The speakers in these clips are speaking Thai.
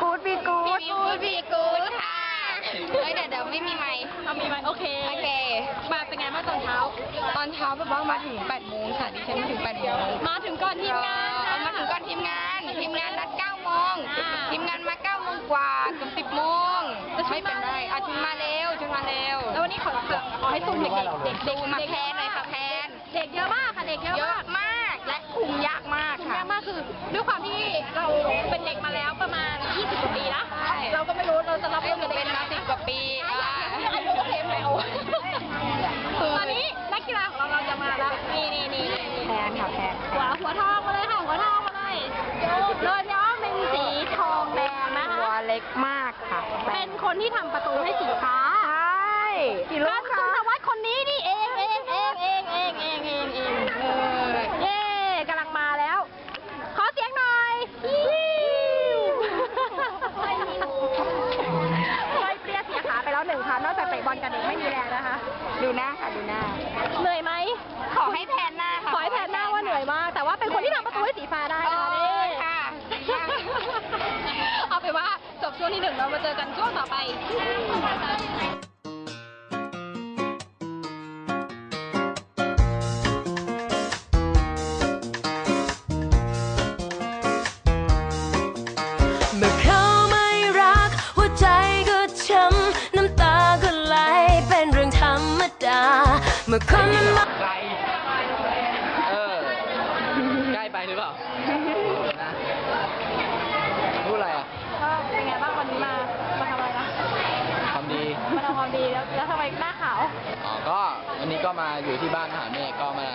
กู๊ดบีกู๊ดพี่กูดพี่กูดค่ะเฮ้ยเดี๋ยวเดี๋ยวไม่มีไมค์เอามีไหมโอเค โอเค มาเป็นไงบ้างตอนเช้า ตอนเช้าแบบว่ามาถึง8โมงค่ะดิฉันมาถึง8โมงมาถึงก่อนทีมงานมาถึงก่อนทีมงาน ทีมงานนัด9โมงทีมงานมา9โมงกว่าเกือบสิบโมงไม่เป็นไรอาจจะมาเร็วจะมาเร็วแล้ววันนี้ขอขอให้ตุ้มเด็กเด็กดูมาแทนเลยค่ะแทนเด็กเยอะมากค่ะเด็กเยอะ ล็กมากค่ะ เป็นคนที่ทำประตูให้สีฟ้าใช่กี่ลูกากรคะสุนวัฒน์คนนี้นี่เองเองเองเองเองเองเองเองเออเย่กำลังมาแล้ว ขอเสียงหน่อยไฟเปรี้ยเสียขาไปแล้วหนึ่งค่ะนอกจากเตะบอลกันเองไม่มีแรงนะคะ ดูหน้าค่ะดูหน้าเหนื่อยไหม ถึงเรามาเจอกันช่วงต่อไปเมื่อคนมันมาไกลเอใกล้ไปหรือเปล่าำไมหน้าขาว อ๋อก็วันนี้ก็มาอยู่ที่บ้านมหาเมฆก็มา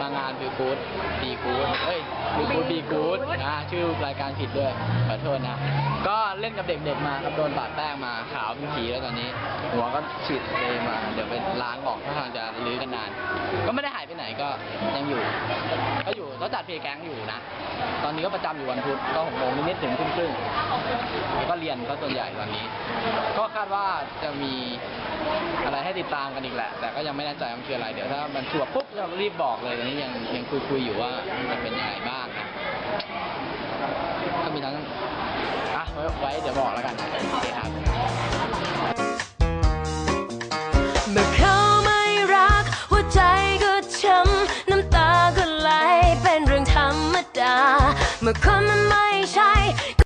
มางานบีกูดบีกูดเอ้ยบีกูดบีกูดอ่าชื่อรายการผิดด้วยขอโทษนะ ก็เล่นกับเด็กๆมาครับโดนบาดแป้งมาขาวเป็นผีแล้วตอนนี้ หัวก็ฉีดเตมา เดี๋ยวไปล้างออกถ้าทางจะรื้อกันนาน ก็ไม่ได้หายไปไห นก็ยังอยู่ ก็อยู่ก็จัดเพลงแก๊งอยู่นะ ตอนนี้ก็ประจำอยู่วันพุธก็หกโมงนิดๆถึงครึ่งแล้วก็เรียนก็ส่วนใหญ่ตอนนี้ ก็คาดว่าจะมีอะไรให้ติดตามกันอีกแหละ แต่ก็ยังไม่แน่ใจว่ามันคืออะไร เดี๋ยวถ้ามันชัวร์ปุ๊บจะรีบบอกเลยตอนนี้ยังยังคุยคุยๆอยู่ว่ามันเป็นยังไงบ้างนะ ก็มีทั้งอะไว้เดี๋ยวบอกแล้วกัน We're coming